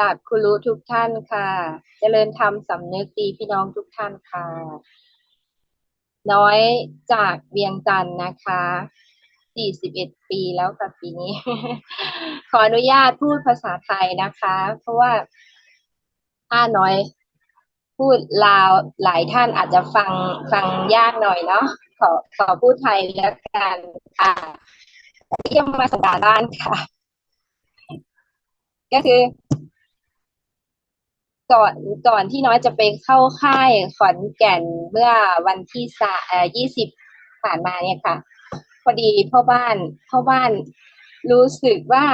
กับคุณรู้ทุกท่านค่ะ เจริญธรรมสำนึกดีพี่น้องทุกท่านค่ะ น้อยจากเวียงจันทร์นะคะ 41 ปีแล้วกับปีนี้ ขออนุญาตพูดภาษาไทยนะคะ เพราะว่าถ้าน้อยพูดลาวหลายท่านอาจจะฟังฟังยากหน่อยเนาะ ขอขอพูดไทยแล้วกันค่ะเยี่ยมมาสังการบ้านค่ะก็คือ ก่อนก่อนที่น้อยจะไปเข้าค่ายขอนแก่นเมื่อวันที่สาเอ่อยี่สิบผ่านมาเนี่ยค่ะ พอดีพ่อบ้านพ่อบ้านรู้สึกว่า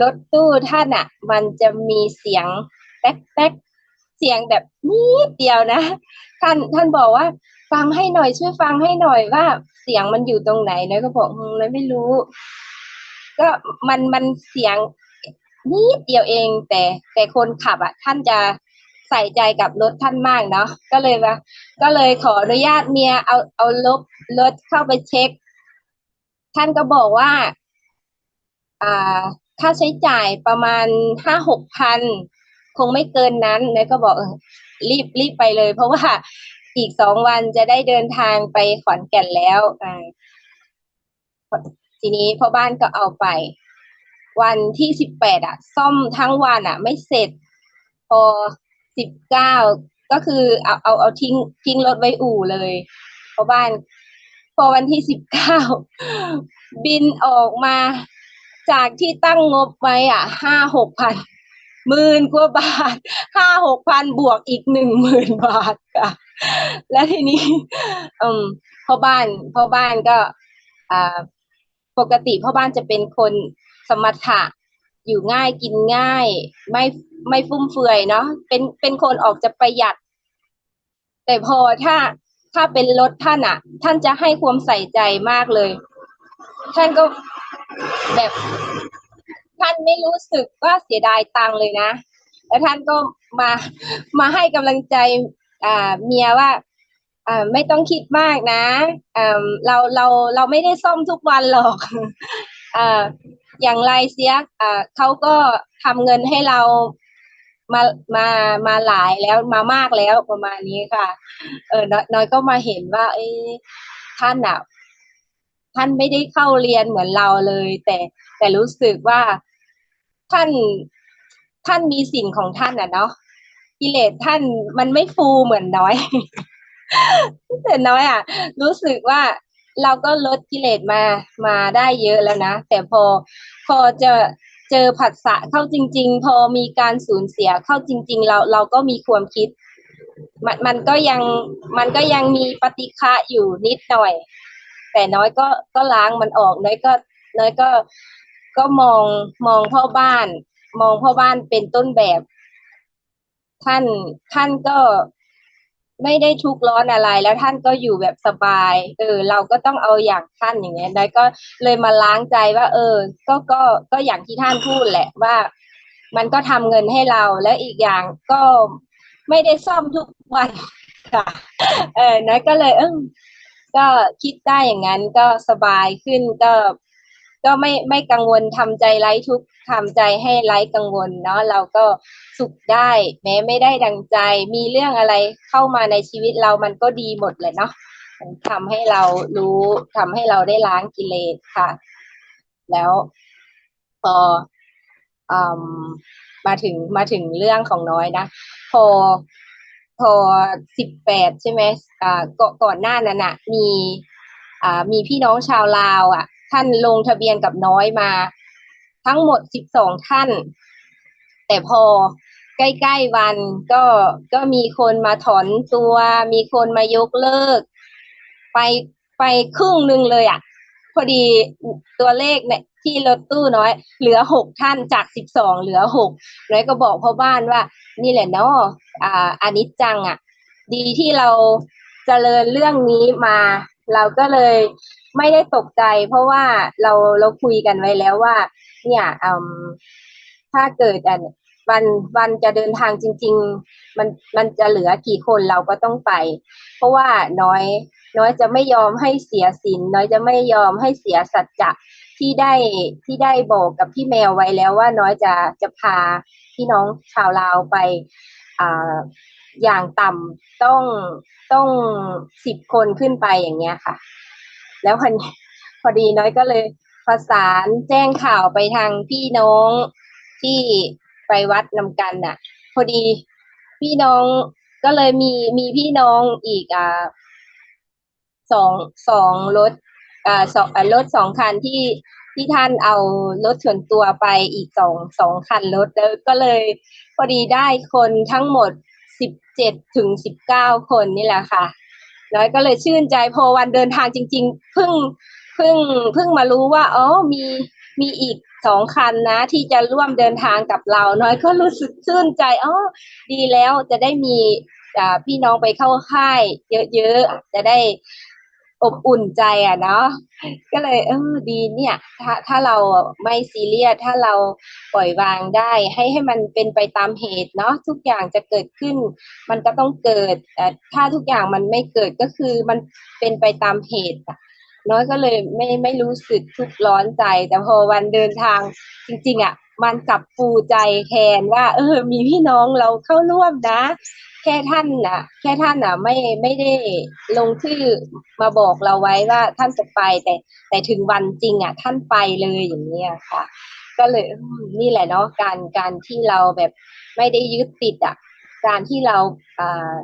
รถตู้ท่านอะ มันจะมีเสียงแป๊กแป๊กเสียงแบบนิดเดียวนะ ท่านท่านบอกว่า ฟังให้หน่อยช่วยฟังให้หน่อยว่าเสียงมันอยู่ตรงไหนน้อยก็บอกน้อยไม่รู้ ก็มันมันเสียง นิดเดียวเอง แต่แต่คนขับอะ ท่านจะใส่ใจกับรถท่านมากเนาะก็เลยว่า ก็เลยขออนุญาตเมียเอาเอาลบรถเข้าไปเช็ค ท่านก็บอกว่า อ่า ค่าใช้จ่ายประมาณห้าหกพันคงไม่เกินนั้นเนยก็บอกรีบรีบไปเลย เพราะว่าอีกสองวันจะได้เดินทางไปขอนแก่นแล้วอ่าทีนี้พ่อบ้านก็เอาไป วันที่สิบแปดอะ ซ่อมทั้งวันอะ ไม่เสร็จ พอสิบเก้าก็คือเอาเอาเอาทิ้งทิ้งรถไว้อู่เลยเพราะบ้าน พอวันที่สิบเก้าบินออกมาจากที่ตั้งงบไว้อะห้าหกพันหมื่นกว่าบาทห้าหกพันบวกอีกหนึ่งหมื่นบาทค่ะ และทีนี้อืมพ่อบ้านพ่อบ้านก็ อ่า ปกติพ่อบ้านจะเป็นคน สมถะ อยู่ง่ายกินง่าย ไม่ไม่ฟุ่มเฟือยเนาะเป็นเป็นคนออกจะประหยัด แต่พอถ้าถ้าเป็นรถท่านอะท่านจะให้ความใส่ใจมากเลย ท่านก็แบบ ท่านไม่รู้สึกว่าเสียดายตังเลยนะ แล้วท่านก็มามาให้กำลังใจอ่าเมียว่าไม่ต้องคิดมากนะ เราเราเราไม่ได้ซ่อมทุกวันหรอก อย่างไรเสียอ่าเขาก็ทำเงินให้เรามามามาหลายแล้วมามากแล้วประมาณนี้ค่ะ เออน้อยก็มาเห็นว่า เอ้ท่านอะท่านไม่ได้เข้าเรียนเหมือนเราเลย แต่แต่รู้สึกว่าท่านท่านมีสิ่งของท่านอะเนาะกิเลสท่านมันไม่ฟูเหมือนน้อย แต่น้อยอะ รู้สึกว่า เราก็ลดกิเลสมามาได้เยอะแล้วนะ แต่พอพอจะเจอผัสสะเข้าจริง ๆ พอมีการสูญเสียเข้าจริง ๆ เราเราก็มีความคิด มันมันก็ยังมันก็ยังมีปฏิฆะอยู่นิดหน่อย แต่น้อยก็ก็ล้างมันออกน้อยก็น้อยก็ก็มองมองพ่อบ้าน มองพ่อบ้านเป็นต้นแบบ ท่านท่านก็ ไม่ได้ทุกข์ร้อนอะไร แล้วท่านก็อยู่แบบสบาย เออ เราก็ต้องเอาอย่างท่านอย่างเงี้ยได้ก็เลยมาล้างใจว่า เออ ก็ก็ก็อย่างที่ท่านพูดแหละว่า มันก็ทำเงินให้เราและอีกอย่างก็ไม่ได้ซ่อมทุกวันค่ะ เออน้อยก็เลยเออก็คิดได้อย่างนั้นก็สบายขึ้นก็ ก็ไม่ไม่กังวลทำใจไร้ทุกข์ทำใจให้ไร้กังวลเนาะเราก็สุขได้ แม้ไม่ได้ดังใจ มีเรื่องอะไรเข้ามาในชีวิตเรามันก็ดีหมดเลยเนาะทำให้เรารู้ทำให้เราได้ล้างกิเลสค่ะ แล้วพออมมาถึงมาถึงเรื่องของน้อยนะ พอพอสิบแปดใช่ไหมอ่าก่อนก่อนหน้านั้นน่ะมีอ่ามีพี่น้องชาวลาวอะ ท่านลงทะเบียนกับน้อยมา ทั้งหมดสิบสองท่าน แต่พอใกล้ๆวันก็ก็มีคนมาถอนตัว มีคนมายกเลิก ไปไปครึ่งหนึ่งเลยอะ พอดีตัวเลขเนี่ยที่รถตู้น้อย เหลือหกท่านจากสิบสองเหลือหกน้อยก็บอกพ่อบ้านว่า นี่แหละเนาะอ่าอนิจจังอะ ดีที่เราเจริญเรื่องนี้มา เราก็เลยไม่ได้ตกใจ เพราะว่าเราเราคุยกันไว้แล้วว่า เนี่ยถ้าเกิดอันวันวันจะเดินทางจริง ๆ มันมันจะเหลือกี่คนเราก็ต้องไป เพราะว่าน้อย น้อยจะไม่ยอมให้เสียศีลน้อยจะไม่ยอมให้เสียสัจจะที่ได้ที่ได้บอกกับพี่แมวไว้แล้วว่าน้อยจะจะพาพี่น้องชาวลาวไป อย่างต่ำต้องต้องสิบคนขึ้นไปอย่างเงี้ยค่ะ แล้วพอดีพอดีน้อยก็เลยประสานแจ้งข่าวไปทางพี่น้องที่ไปวัดนำกันน่ะ พอดีพี่น้องก็เลยมีมีพี่น้องอีกอ่าสองสองรถอ่าสองรถสองคันที่ที่ท่านเอารถส่วนตัวไปอีกสองสองคันรถแล้วก็เลย พอดีได้คนทั้งหมด สิบเจ็ดถึงสิบเก้าคนนี่แหละค่ะน้อยก็เลยชื่นใจพอวันเดินทางจริง ๆ เพิ่งเพิ่งเพิ่งมารู้ว่าอ๋อมีมีอีกสองคันนะ ที่จะร่วมเดินทางกับเรา น้อยก็รู้สึกชื่นใจอ๋อดีแล้วจะได้มีอ่าพี่น้องไปเข้าค่าย เยอะๆจะได้ อบอุ่นใจอะเนาะก็เลยเออดีเนี่ย ถ้าถ้าเราไม่ซีเรียสถ้าเราปล่อยวางได้ ให้ให้มันเป็นไปตามเหตุเนาะทุกอย่างจะเกิดขึ้น มันก็ต้องเกิดแต่ถ้าทุกอย่างมันไม่เกิดก็คือมันเป็นไปตามเหตุน้อยก็เลยไม่ไม่รู้สึกทุกข์ร้อนใจ แต่พอวันเดินทางจริง ๆอะ มันกลับฟูใจแทนว่า เออ มีพี่น้องเราเข้าร่วมนะ แค่ท่านน่ะ แค่ท่านน่ะ ไม่ไม่ได้ลงชื่อมาบอกเราไว้ว่าท่านจะไปแต่ แต่ถึงวันจริงอะ ท่านไปเลยอย่างเนี้ยค่ะ ก็เลยนี่แหละเนาะการการที่เราแบบไม่ได้ยึดติดอะ การที่เราอ่า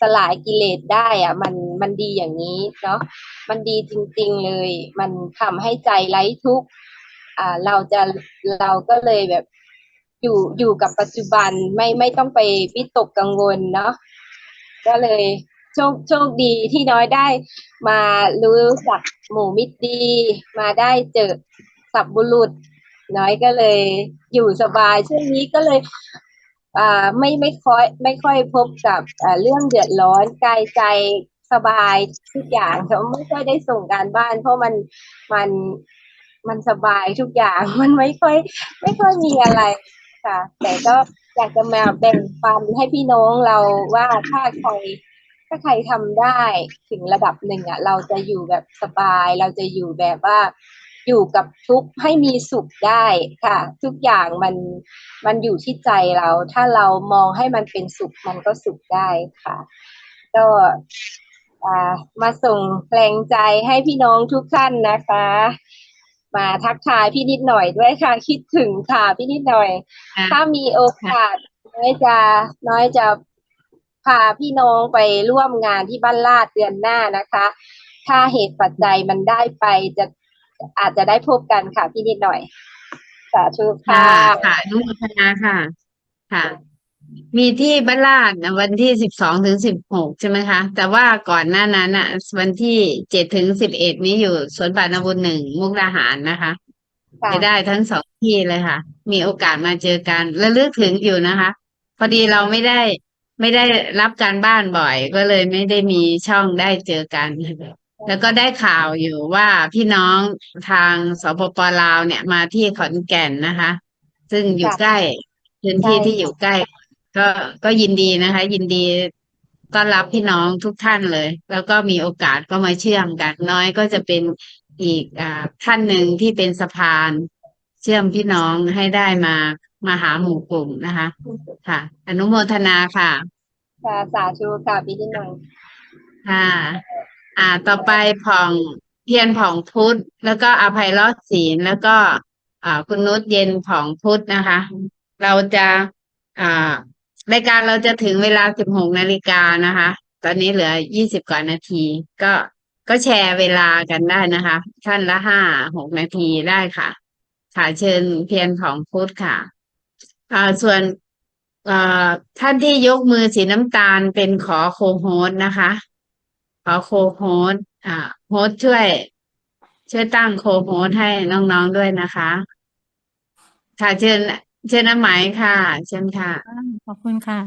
สลายกิเลสได้อะมันมันดีอย่างนี้เนาะมันดีจริง ๆเลย มันทำให้ใจไร้ทุกข์ อ่าเราจะเราก็เลยแบบอยู่อยู่กับปัจจุบันไม่ไม่ต้องไปวิตกกังวลเนาะก็เลยโชคโชคดีที่น้อยได้มารู้จักหมู่มิตรดี มาได้เจอสับบุรุษ น้อยก็เลยอยู่สบายช่วงนี้ก็เลยอ่าไม่ไม่ค่อยไม่ค่อยพบกับอ่าเรื่องเดือดร้อนกายใจสบายทุกอย่างเขาไม่ค่อยได้ส่งการบ้าน เพราะมันมัน มันสบายทุกอย่างมันไม่ค่อย ไม่ค่อยมีอะไรค่ะ แต่ก็อยากจะมาแบ่งปันให้พี่น้องเราว่าถ้าใครถ้าใครทำได้ถึงระดับหนึ่งอะ เราจะอยู่แบบสบาย เราจะอยู่แบบว่าอยู่กับทุกข์ให้มีสุขได้ค่ะ ทุกอย่างมันมันอยู่ที่ใจเรา ถ้าเรามองให้มันเป็นสุขมันก็สุขได้ค่ะ ก็มาส่งแรงใจให้พี่น้องทุกท่านนะคะ มาทักทายพี่นิดหน่อยด้วยค่ะ คิดถึงค่ะพี่นิดหน่อยค่ะถ้ามีโอกาสน้อยจะน้อยจะพาพี่น้องไปร่วมงานที่บ้านลาดเดือนหน้านะคะ ถ้าเหตุปัจจัยมันได้ไปจะอาจจะได้พบกันค่ะพี่นิดหน่อยสาธุค่ะ ค่ะค่ะอนุโมทนาค่ะ ค่ะ มีที่บ้านลาดนะวันที่สิบสองถึงสิบหกใช่ไหมคะ แต่ว่าก่อนหน้านั้นอะ วันที่เจ็ดถึงสิบเอ็ดนี้อยู่สวนป่านาบุญหนึ่งมุกดาหารนะคะค่ะจะได้ทั้งสองที่เลยค่ะ มีโอกาสมาเจอกันและลึกถึงอยู่นะคะ พอดีเราไม่ได้ไม่ได้รับการบ้านบ่อย ก็เลยไม่ได้มีช่องได้เจอกัน แล้วก็ได้ข่าวอยู่ว่าพี่น้องทางสปปลาวเนี่ยมาที่ขอนแก่นนะคะ ซึ่งอยู่ใกล้พื้นที่ที่อยู่ใกล้ ก็ก็ยินดีนะคะ ยินดีต้อนรับพี่น้องทุกท่านเลย แล้วก็มีโอกาสก็มาเชื่อมกัน น้อยก็จะเป็นอีกอ่าท่านหนึ่งที่เป็นสะพานเชื่อมพี่น้องให้ได้มามาหาหมู่กลุ่มนะคะ ค่ะ อนุโมทนาค่ะค่ะสาธุค่ะพี่นิดหน่อยค่ะ อ่าต่อไปผ่องเพียรผ่องพุทธแล้วก็อภัยรอดศีลแล้วก็ อ่าคุณนุชเย็นผ่องพุทธนะคะ เราจะอ่า รายการเราจะถึงเวลาสิบหกนาฬิกานะคะ ตอนนี้เหลือยี่สิบกว่านาที ก็ก็แชร์เวลากันได้นะคะ ท่านละห้าหกนาทีได้ค่ะ ค่ะเชิญเพียรผ่องพุทธค่ะอ่าส่วนอ่อท่านที่ยกมือสีน้ำตาลเป็นขอโคโฮส์นะคะ ขอโคโฮส์อ่าโฮส์ช่วย ช่วยตั้งโคโฮส์ให้น้องๆด้วยนะคะ ค่ะเชิญ เช่นนั้นไหมค่ะ เชิญค่ะ ขอบคุณค่ะ